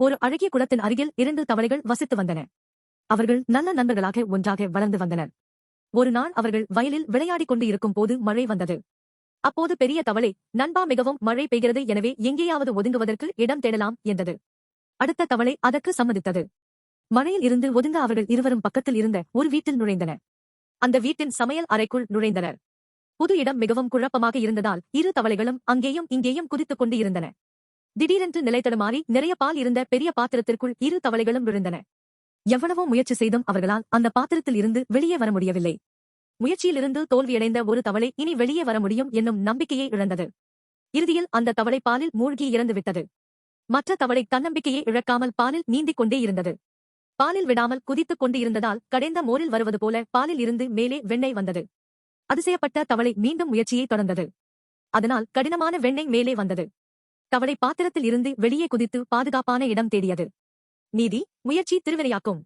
ஒரு அழகிய குளத்தின் அருகில் இரண்டு தவளைகள் வசித்து வந்தன. அவர்கள் நல்ல நண்பர்களாக ஒன்றாக வளர்ந்து வந்தனர். ஒரு நாள் அவர்கள் வயலில் விளையாடிக் கொண்டு இருக்கும் போது மழை வந்தது. அப்போது பெரிய தவளை நண்பா மிகவும் மழை பெய்கிறது. எனவே எங்கேயாவது ஒதுங்குவதற்கு இடம் தேடலாம் என்றது. அடுத்த தவளை அதற்கு சம்மதித்தது. மழையில் இருந்து ஒதுங்க அவர்கள் இருவரும் பக்கத்தில் இருந்த ஒரு வீட்டில் நுழைந்தனர் அந்த வீட்டின் சமையல் அறைக்குள் நுழைந்தனர். புது இடம் மிகவும் குழப்பமாக இருந்ததால் இரு தவளைகளும் அங்கேயும் இங்கேயும் குதித்துக் கொண்டு இருந்தன. திடீரென்று நிலைத்தடுமாறி நிறைய பால் இருந்த பெரிய பாத்திரத்திற்குள் இரு தவளைகளும் விழுந்தன. எவ்வளவோ முயற்சி செய்தும் அவர்களால் அந்த பாத்திரத்தில் இருந்து வெளியே வர முடியவில்லை. முயற்சியிலிருந்து தோல்வியடைந்த ஒரு தவளை இனி வெளியே வர முடியும் என்னும் நம்பிக்கையை இழந்தது. இறுதியில் அந்த தவளை பாலில் மூழ்கி இறந்துவிட்டது மற்ற தவளை தன்னம்பிக்கையை இழக்காமல் பாலில் நீந்திக் கொண்டே இருந்தது. பாலில் விடாமல் குதித்துக் கொண்டு இருந்ததால் கடைந்த மோரில் வருவது போல பாலில் இருந்து மேலே வெண்ணெய் வந்தது. அதிசயப்பட்ட தவளை மீண்டும் முயற்சியை தொடர்ந்தது. அதனால் கடினமான வெண்ணெய் மேலே வந்தது. தவளை பாத்திரத்தில் இருந்து வெளியே குதித்து பாதுகாப்பான இடம் தேடியது. நீதி முயற்சி திருவினையாக்கும்.